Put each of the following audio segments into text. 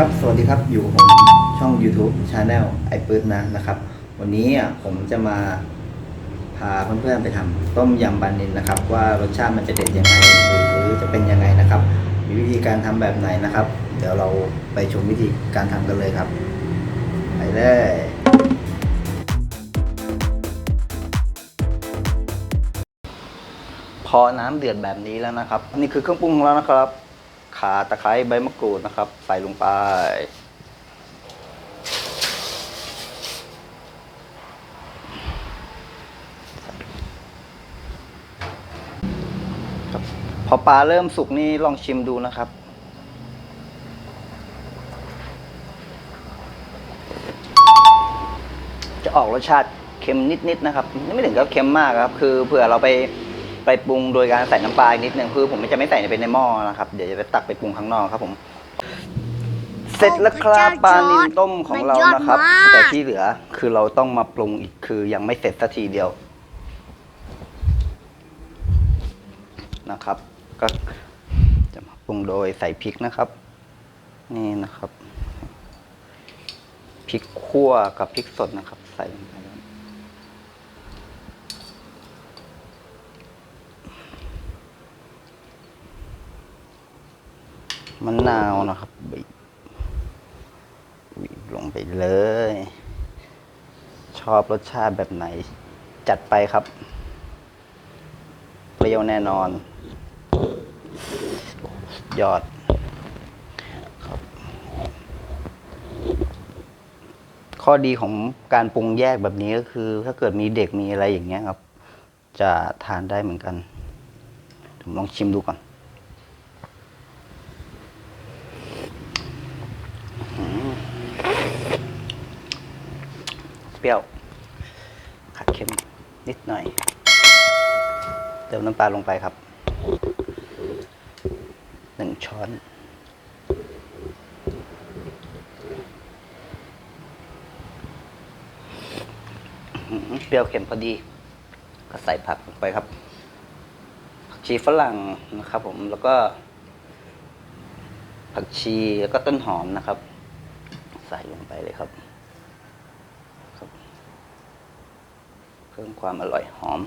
ครับ สวัสดีครับ อยู่ผมช่อง YouTube Channel ไอปื้ดนะนะครับ วันนี้อะผมจะมาพาเพื่อนๆไปทำต้มยำบานินนะครับ ว่ารสชาติมันจะเด็ดยังไงหรือจะเป็นยังไงนะครับ มีวิธีการทำแบบไหนนะครับ เดี๋ยวเราไปชมวิธีการทำกันเลยครับ ไปเลยพอน้ำเดือดแบบนี้แล้วนะครับ นี่คือเครื่องปรุงของเรานะครับ ข่าตะไคร้ใบมะกรูดนะครับ ใส่ลงไป พอปลาเริ่มสุกนี่ลองชิมดูนะครับ จะออกรสชาติเค็มนิดๆนะครับ ไม่ถึงกับเค็มมากครับ คือเผื่อเราไป ไปปรุงโดยการใส่น้ำปลาอีกนิดนึงคือผมจะไม่ใส่ไปในหม้อนะครับ เดี๋ยวจะไปตักไปปรุงข้างนอกครับผม เสร็จแล้วครับปลานิลต้มของเรานะครับ แต่ที่เหลือคือเราต้องมาปรุงอีกคือยังไม่เสร็จสักทีเดียวนะครับ ก็จะมาปรุงโดยใส่พริกนะครับ นี่นะครับพริกขั่วกับพริกสดนะครับ ใส่ลงไปแล้ว มะนาวนะครับบีบบีบลงไปเลย ชอบรสชาติแบบไหน จัดไปครับ เปรี้ยวแน่นอน ยอดข้อดีของการปรุงแยกแบบนี้ก็คือ ถ้าเกิดมีเด็กมีอะไรอย่างเงี้ยครับ จะทานได้เหมือนกันผมลองชิมดูก่อนอื้อหือเปรี้ยว ขัดเค็มนิดหน่อย เติมน้ำปลาลงไปครับหนึ่งช้อนเปรี้ยวเค็มพอดี ก็ใส่ผักลงไปครับผักชีฝรั่งนะครับ ผมแล้วก็ ผักชีแล้วก็ต้นหอมนะครับ ใส่ลงไปเลยครับ เพิ่มความอร่อยหอม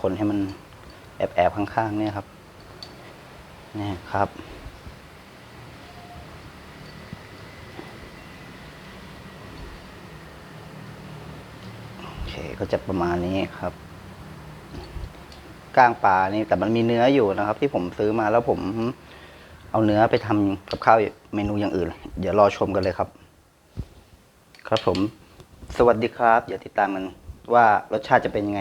คนๆให้มันแอบๆข้างๆเนี่ยครับนี่ครับโอเคก็จะประมาณนี้ครับก้างปลานี่แต่มันมีเนื้ออยู่นะครับ ที่ผมซื้อมาแล้วผมเอาเนื้อไปทำกับข้าวเมนูอย่างอื่น เดี๋ยวรอชมกันเลยครับ ครับผม สวัสดีครับอย่าติดตามกันว่ารสชาติจะเป็นยังไง